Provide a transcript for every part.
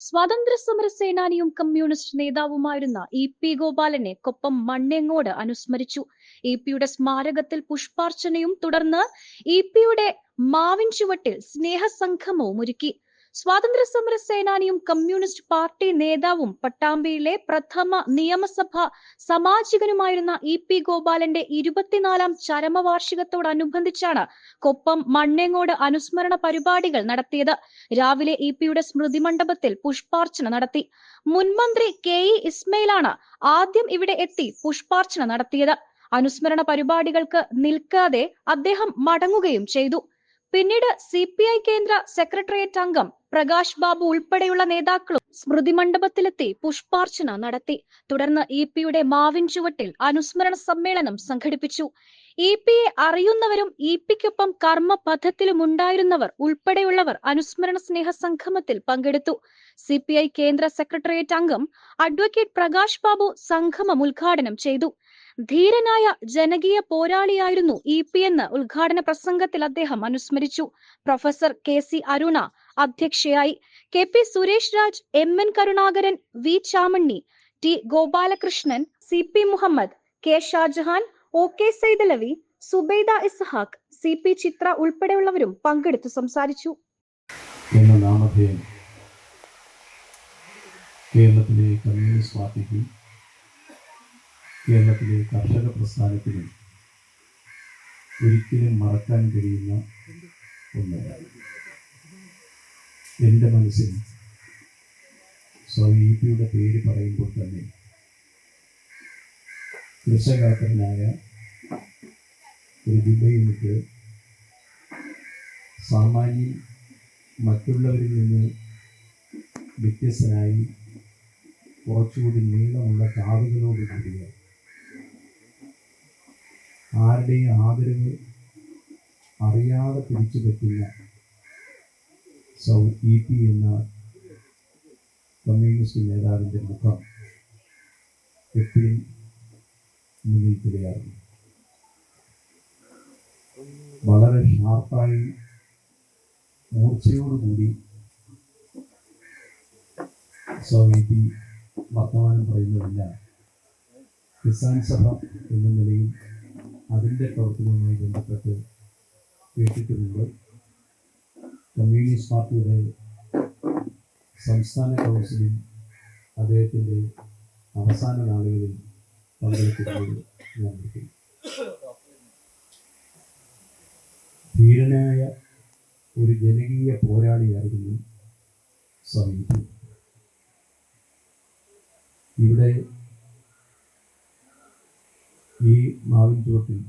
സ്വാതന്ത്ര്യ സമര സേനാനിയും കമ്മ്യൂണിസ്റ്റ് നേതാവുമായിരുന്ന ഇ പി ഗോപാലനെ കൊപ്പം മണ്ണെങ്ങോട് അനുസ്മരിച്ചു? ഇ പിയുടെ സ്മാരകത്തിൽ പുഷ്പാർച്ചനയും തുടർന്ന് ഇ പിയുടെ മാവിൻ ചുവട്ടിൽ സ്നേഹസംഗമവും ഒരുക്കി. സ്വാതന്ത്ര്യ സമര സേനാനിയും കമ്മ്യൂണിസ്റ്റ് പാർട്ടി നേതാവും പട്ടാമ്പിയിലെ പ്രഥമ നിയമസഭ സമാജികനുമായിരുന്ന ഇ പി ഗോപാലന്റെ ഇരുപത്തിനാലാം ചരമവാർഷികത്തോടനുബന്ധിച്ചാണ് കൊപ്പം മണ്ണേങ്ങോട് അനുസ്മരണ പരിപാടികൾ നടത്തിയത്. രാവിലെ ഇ പിയുടെ സ്മൃതി മണ്ഡപത്തിൽ പുഷ്പാർച്ചന നടത്തി. മുൻമന്ത്രി കെ ഇ ഇസ്മയിലാണ് ആദ്യം ഇവിടെ എത്തി പുഷ്പാർച്ചന നടത്തിയത്. അനുസ്മരണ പരിപാടികൾക്ക് നിൽക്കാതെ അദ്ദേഹം മടങ്ങുകയും ചെയ്തു. പിന്നീട് സി പി ഐ കേന്ദ്ര സെക്രട്ടേറിയറ്റ് അംഗം പ്രകാശ് ബാബു ഉൾപ്പെടെയുള്ള നേതാക്കളും സ്മൃതി മണ്ഡപത്തിലെത്തി പുഷ്പാർച്ചന നടത്തി. തുടർന്ന് ഇ പിയുടെ മാവിൻ ചുവട്ടിൽ അനുസ്മരണ സമ്മേളനം സംഘടിപ്പിച്ചു. ഇ പിയെ അറിയുന്നവരും ഇ പിക്കൊപ്പം കർമ്മ പഥത്തിലും ഉണ്ടായിരുന്നവർ ഉൾപ്പെടെയുള്ളവർ അനുസ്മരണ സ്നേഹ സംഗമത്തിൽ പങ്കെടുത്തു. സി പി ഐ കേന്ദ്ര സെക്രട്ടേറിയറ്റ് അംഗം അഡ്വക്കേറ്റ് പ്രകാശ് ബാബു സംഗമം ഉദ്ഘാടനം ചെയ്തു. ധീരനായ ജനകീയ പോരാളിയായിരുന്നു ഇ പി എന്ന് ഉദ്ഘാടന പ്രസംഗത്തിൽ അദ്ദേഹം അനുസ്മരിച്ചു. പ്രൊഫസർ കെ സി അരുണ അധ്യക്ഷയായി. K P Suresh Raj M N Karunakaran V Chamanni T Gopalakrishnan C P Muhammad K Shajahan O K Saidalavi Zubaida Ishaq C P Chitra ഉൾപ്പെടെയുള്ളവരും പങ്കെടുത്ത് സംസാരിച്ചു. എന്ന നാമധേയം കേരളത്തിലെ കമ്മ്യൂണിസ്റ്റ് പാർട്ടിക്കും കേരളത്തിലെ കർഷക പ്രസ്ഥാനത്തിനും ഒരിക്കലും മറക്കാൻ കഴിയുന്ന ഒന്നല്ല എന്റെ മനസ്സിൽ സ്വാമി ഇ പിയുടെ പേര് പറയുമ്പോൾ തന്നെ കൃഷകാത്രനായ ഒരു ദുബൈമിക്ക് സാമാന്യം മറ്റുള്ളവരിൽ നിന്ന് വ്യത്യസ്തനായി കുറച്ചുകൂടി നീളമുള്ള കാതുകളോട് കൂടിയ ആരുടെയും ആദരവ് അറിയാതെ പിടിച്ചു പറ്റുന്ന സൗ ഇ പി എന്ന കമ്മ്യൂണിസ്റ്റ് നേതാവിന്റെ മുഖം എപ്പോഴും തിരയാറുണ്ട് വളരെ ഷാർപ്പായി മൂർച്ചയോടുകൂടി സ്വാമി വർത്തമാനം പറയുന്നതല്ല. കിസാൻ സഭ എന്ന നിലയിൽ അതിന്റെ പ്രവർത്തനവുമായി ബന്ധപ്പെട്ട് കേട്ടിട്ടുമുണ്ട്. കമ്മ്യൂണിസ്റ്റ് പാർട്ടിയുടെ സംസ്ഥാന കൗൺസിലിൽ അദ്ദേഹത്തിന്റെ അവസാന നാളുകളിൽ ധീരനായ ഒരു ജനകീയ പോരാളിയായിരുന്നു സ്വാമി. ഇവിടെ ഈ മാവിൻ ചുവട്ടിൽ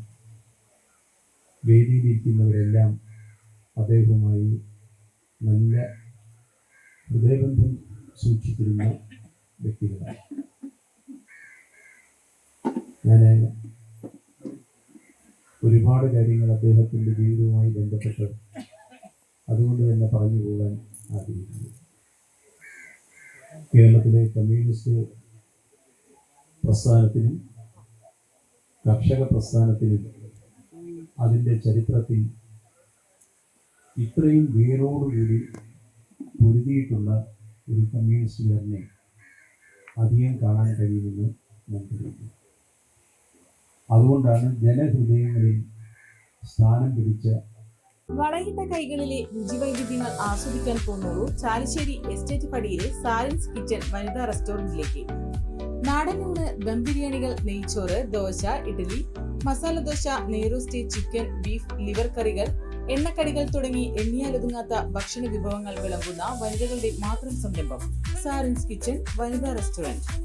വേദിയിലിരിക്കുന്നവരെല്ലാം അദ്ദേഹവുമായി നല്ല ഹൃദയബന്ധം സൂക്ഷിച്ചിരുന്ന വ്യക്തികളാണ് ഞാൻ ഒരുപാട് കാര്യങ്ങൾ അദ്ദേഹത്തിന്റെ ജീവിതവുമായി ബന്ധപ്പെട്ട് അതുകൊണ്ട് തന്നെ പറഞ്ഞു പോകാൻ ആഗ്രഹിക്കുന്നു. കേരളത്തിലെ കമ്മ്യൂണിസ്റ്റ് പ്രസ്ഥാനത്തിനും കർഷക പ്രസ്ഥാനത്തിനും അതിന്റെ ചരിത്രത്തിൽ ഇത്രയും വേരോടുകൂടി പൊരുതിയിട്ടുള്ള ഒരു കമ്മ്യൂണിസ്റ്റുകാരനെ അധികം കാണാൻ കഴിയുമെന്ന് ഞാൻ കരുതുന്നു. അതുകൊണ്ടാണ് ജനഹൃദയങ്ങളിൽ സ്ഥാനം പിടിച്ച വളയിട്ട കൈകളിലെ രുചിവൈവിധ്യങ്ങൾ ആസ്വദിക്കാൻ പോകുന്നു ചാലിശ്ശേരി എസ്റ്റേറ്റ് പടിയിലെ സാലൻസ് കിച്ചൺ വനിതാ റെസ്റ്റോറന്റിലേക്ക്. നാടൻ ഊണ് ദം ബിരിയാണികൾ നെയ്ച്ചോറ് ദോശ ഇഡലി മസാല ദോശ നെയ്റോസ്റ്റ് ചിക്കൻ ബീഫ് ലിവർ കറികൾ എണ്ണക്കടികൾ തുടങ്ങി എണ്ണിയാലൊതുങ്ങാത്ത ഭക്ഷണ വിഭവങ്ങൾ വിളമ്പുന്ന വനിതകളുടെ മാത്രം സംരംഭം സാരൻസ് കിച്ചൺ വനിതാ റെസ്റ്റോറന്റ്.